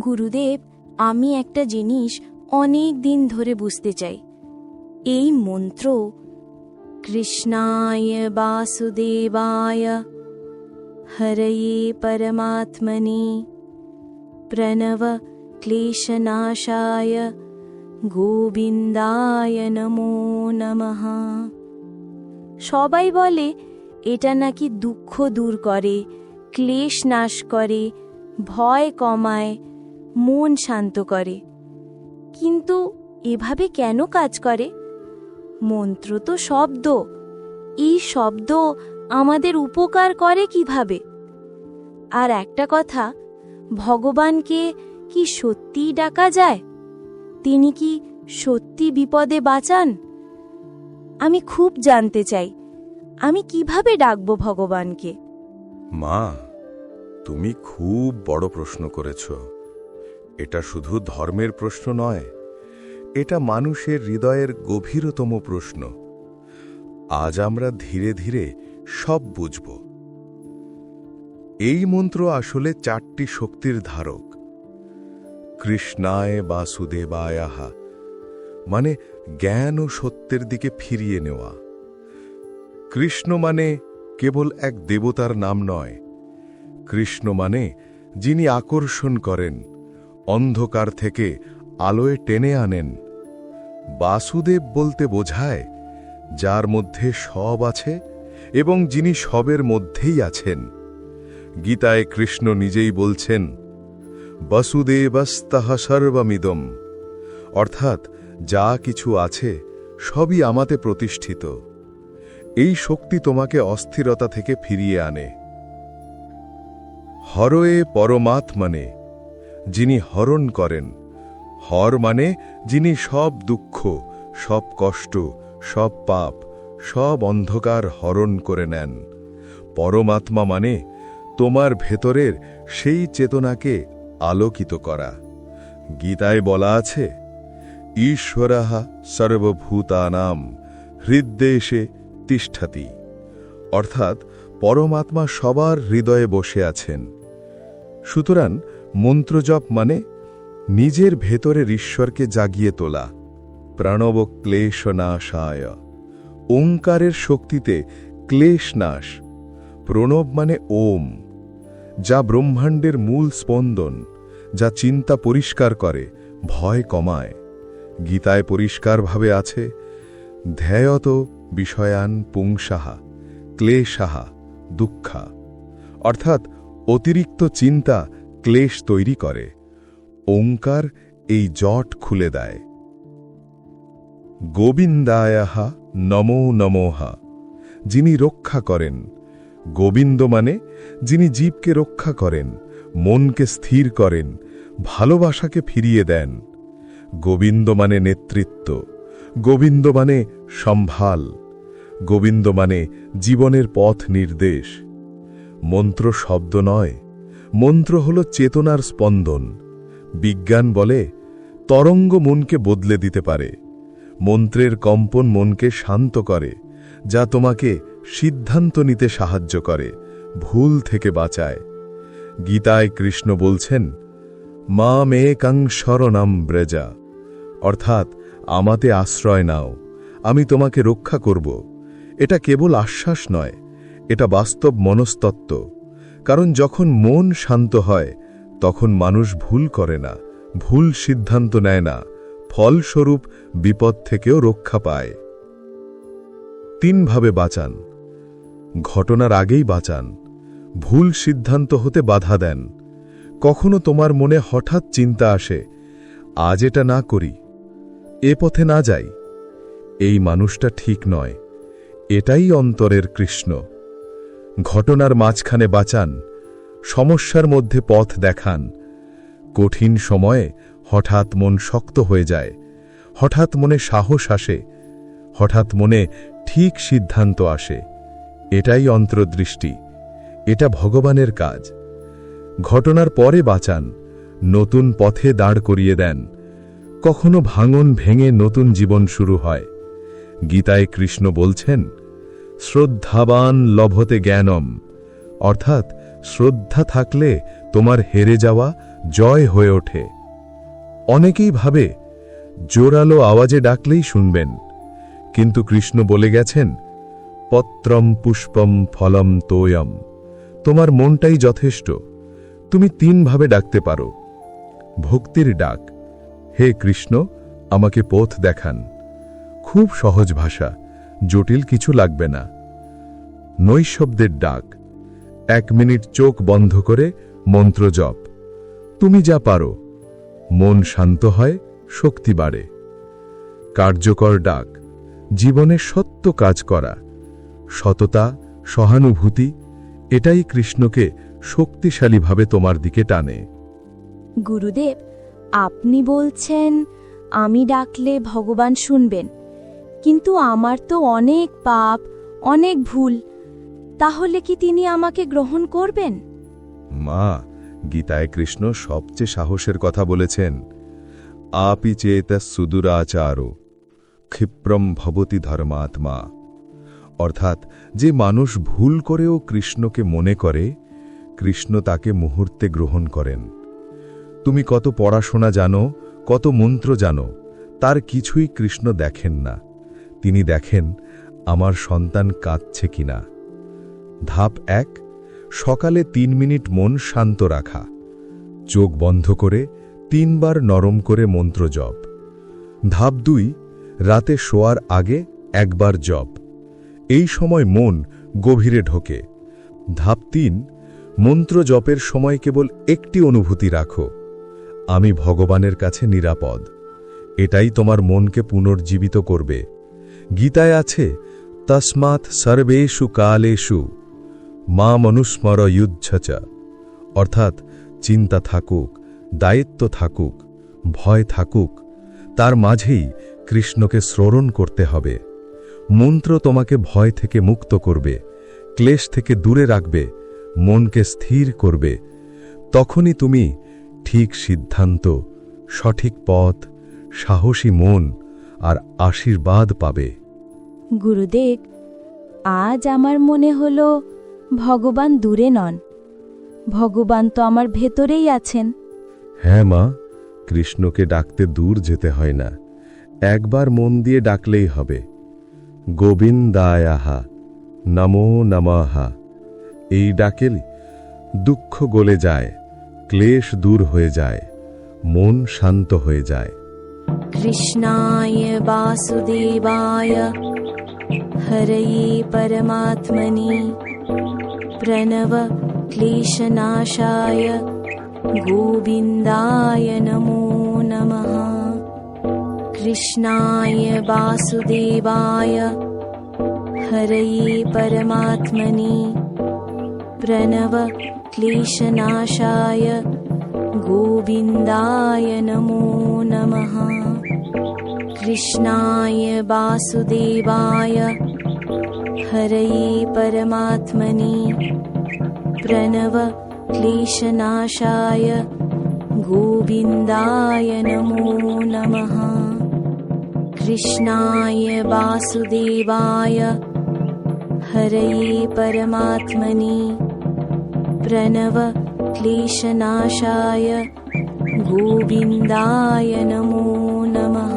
গুরুদেব, আমি একটা জিনিস অনেক দিন ধরে বুঝতে চাই। এই মন্ত্র, কৃষ্ণায় বাসুদেবায়, হরয়ে পরমাত্মনে, প্রণব ক্লেশনাশায়, গোবিন্দায় নমো নমঃ। সবাই বলে, এটা নাকি দুঃখ দূর করে, ক্লেশ নাশ করে, ভয় কমায় মন শান্ত করে। কিন্তু এভাবে কেন কাজ করে? মন্ত্র তো শব্দ। এই শব্দ আমাদের উপকার করে কীভাবে? আর একটা কথা, ভগবানকে কি সত্যিই ডাকা যায়? তিনি কি সত্যি বিপদে বাঁচান? আমি খুব জানতে চাই, আমি কীভাবে ডাকব ভগবানকে? মা, তুমি খুব বড় প্রশ্ন করেছ। এটা শুধু ধর্মের প্রশ্ন নয়, এটা মানুষের হৃদয়ের গভীরতম প্রশ্ন। আজ আমরা ধীরে ধীরে সব বুঝব। এই মন্ত্র আসলে চারটি শক্তির ধারক। কৃষ্ণায় বাসুদেবায়াহা মানে জ্ঞান ও সত্যের দিকে ফিরিয়ে নেওয়া। কৃষ্ণ মানে কেবল এক দেবতার নাম নয়, কৃষ্ণ মানে যিনি আকর্ষণ করেন। অন্ধকার থেকে আলোয় টেনে আনেন। বাসুদেব বলতে বোঝায়, যার মধ্যে সব আছে এবং যিনি সবের মধ্যেই আছেন। গীতায় কৃষ্ণ নিজেই বলছেন, বসুদেবস্তহ সর্বমিদম। অর্থাৎ, যা কিছু আছে, সবই আমাতে প্রতিষ্ঠিত। এই শক্তি তোমাকে অস্থিরতা থেকে ফিরিয়ে আনে। হরয়ে পরমাত্মনে যিনি হরণ করেন। হর মানে যিনি সব দুঃখ, সব কষ্ট, সব পাপ, সব অন্ধকার হরণ করে নেন। পরমাত্মা মানে তোমার ভেতরের সেই চেতনাকে আলোকিত করা। গীতায় বলা আছে, ঈশ্বরাহা সর্বভূতানাম, হৃদ্দেশে তিষ্ঠাতি। অর্থাৎ পরমাত্মা সবার হৃদয়ে বসে আছেন। সুতরাং মন্ত্রজপ মানে নিজের ভেতরের ঈশ্বরকে জাগিয়ে তোলা। প্রাণব ক্লেশ নাশায়। ওঙ্কারের শক্তিতে ক্লেশ নাশ। প্রণব মানে ওম, যা ব্রহ্মাণ্ডের মূল স্পন্দন, যা চিন্তা পরিষ্কার করে, ভয় কমায়। গীতায় পরিষ্কারভাবে আছে, ধ্যায়ত বিষয়ান পুংসাহা ক্লেশাহা দুঃখা। অর্থাৎ অতিরিক্ত চিন্তা ক্লেশ তৈরি করে, ওঙ্কার এই জট খুলে দেয়। গোবিন্দায়াহা নমো নমোহা, যিনি রক্ষা করেন। গোবিন্দ মানে যিনি জীবকে রক্ষা করেন, মনকে স্থির করেন, ভালোবাসাকে ফিরিয়ে দেন। গোবিন্দ মানে নেতৃত্ব, গোবিন্দ মানে সম্ভাল, গোবিন্দ মানে জীবনের পথ নির্দেশ। মন্ত্র শব্দ নয় মন্ত্র হল চেতনার স্পন্দন। বিজ্ঞান বলে, তরঙ্গ মনকে বদলে দিতে পারে। মন্ত্রের কম্পন মনকে শান্ত করে, যা তোমাকে সিদ্ধান্ত নিতে সাহায্য করে, ভুল থেকে বাঁচায়। গীতায় কৃষ্ণ বলছেন মা মে কাং শরণাম ব্রেজা। অর্থাৎ, আমাতে আশ্রয় নাও, আমি তোমাকে রক্ষা করব। এটা কেবল আশ্বাস নয়, এটা বাস্তব মনস্তত্ত্ব। কারণ যখন মন শান্ত হয়, তখন মানুষ ভুল করে না, ভুল সিদ্ধান্ত নেয় না, ফলস্বরূপ বিপদ থেকেও রক্ষা পায়। তিনভাবে বাঁচান। ঘটনার আগেই বাঁচান। ভুল সিদ্ধান্ত হতে বাধা দেন। কখনো তোমার মনে হঠাৎ চিন্তা আসে, আজ এটা না করি, এ পথে না যাই। এই মানুষটা ঠিক নয়। এটাই অন্তরের কৃষ্ণ। ঘটনার মাঝখানে বাঁচান, সমস্যার মধ্যে পথ দেখান। কঠিন সময়ে হঠাৎ মন শক্ত হয়ে যায়, হঠাৎ মনে সাহস আসে, হঠাৎ মনে ঠিক সিদ্ধান্ত আসে। এটাই অন্তর্দৃষ্টি, এটা ভগবানের কাজ। ঘটনার পরে বাঁচান, নতুন পথে দাঁড় করিয়ে দেন। কখনো ভাঙন ভেঙে নতুন জীবন শুরু হয়। গীতায় কৃষ্ণ বলছেন শ্রদ্ধাবান লভতে জ্ঞানম। অর্থাৎ শ্রদ্ধা থাকলে তোমার হেরে যাওয়া জয় হয়ে ওঠে। অনেকেই ভাবে, জোরালো আওয়াজে ডাকলেই শুনবেন। কিন্তু কৃষ্ণ বলে গেছেন, পত্রম পুষ্পম ফলম তোয়ম। তোমার মনটাই যথেষ্ট। তুমি তিনভাবে ডাকতে পারো। ভক্তির ডাক, হে কৃষ্ণ, আমাকে পথ দেখান। খুব সহজ ভাষা, জটিল কিছু লাগবে না। নৈশব্দের ডাক। এক মিনিট চোখ বন্ধ করে মন্ত্র জপ। তুমি যা পারো। মন শান্ত হয়, শক্তি বাড়ে। কার্যকর ডাক। জীবনে সত্য কাজ করা। সততা, সহানুভূতি, এটাই কৃষ্ণকে শক্তিশালীভাবে তোমার দিকে টানে। গুরুদেব, আপনি বলছেন, আমি ডাকলে ভগবান শুনবেন। কিন্তু আমার তো অনেক পাপ, অনেক ভুল তাহলে কি তিনি আমাকে গ্রহণ করবেন? মা, গীতায় কৃষ্ণ সবচেয়ে সাহসের কথা বলেছেন। আপি চেত সুদূরাচারো, ক্ষিপ্রম ভবতি ধর্মাত্মা। অর্থাৎ, যে মানুষ ভুল করেও কৃষ্ণকে মনে করে, কৃষ্ণ তাকে মুহূর্তে গ্রহণ করেন। তুমি কত পড়াশোনা জানো, কত মন্ত্র জানো, তার কিছুই কৃষ্ণ দেখেন না। তিনি দেখেন, আমার সন্তান কাঁদছে কিনা। ধাপ এক, সকালে তিন মিনিট মন শান্ত রাখা। চোখ বন্ধ করে তিনবার নরম করে মন্ত্র জপ। ধাপ দুই, রাতে শোয়ার আগে একবার জপ। এই সময় মন গভীরে ঢোকে। ধাপ তিন, মন্ত্র জপের সময় কেবল একটি অনুভূতি রাখো। আমি ভগবানের কাছে নিরাপদ। এটাই তোমার মনকে পুনর্জীবিত করবে। গীতায় আছে, তস্মাৎ সর্বেষু কালেষু। মা মনুস্মর যুদ্ধচ অর্থাৎ চিন্তা থাকুক, দায়িত্ব থাকুক, ভয় থাকুক, তার মাঝেই কৃষ্ণকে স্মরণ করতে হবে। মন্ত্র তোমাকে ভয় থেকে মুক্ত করবে, ক্লেশ থেকে দূরে রাখবে, মনকে স্থির করবে। তখনই তুমি ঠিক সিদ্ধান্ত, সঠিক পথ, সাহসী মন আর আশীর্বাদ পাবে। গুরুদেব, আজ আমার মনে হলো ভগবান দূরে নন। ভগবান তো আমার ভেতরেই আছেন। হ্যাঁ মা কৃষ্ণকে ডাকতে দূর যেতে হয় না। একবার মন দিয়ে ডাকলেই হবে। গোবিন্দায়াহা নমো নমাহা এই ডাকেল দুঃখ গলে যায় ক্লেশ দূর হয়ে যায় মন শান্ত হয়ে যায়। কৃষ্ণায় বাসুদেবায় হরয়ে পরমাত্মনি। प्रणव क्लेशनाशाय गोविन्दाय नमो नमः। कृष्णाय वासुदेवाय हरये परमात्मनि प्रणव क्लेशनाशाय गोविन्दाय नमो नमः कृष्णाय वासुदेवाय हरये परमात्मनि प्रणव क्लेशनाशाय गोविन्दाय नमो नमः। कृष्णाय वासुदेवाय हरये परमात्मनि प्रणव क्लेशनाशाय गोविन्दाय नमो नमः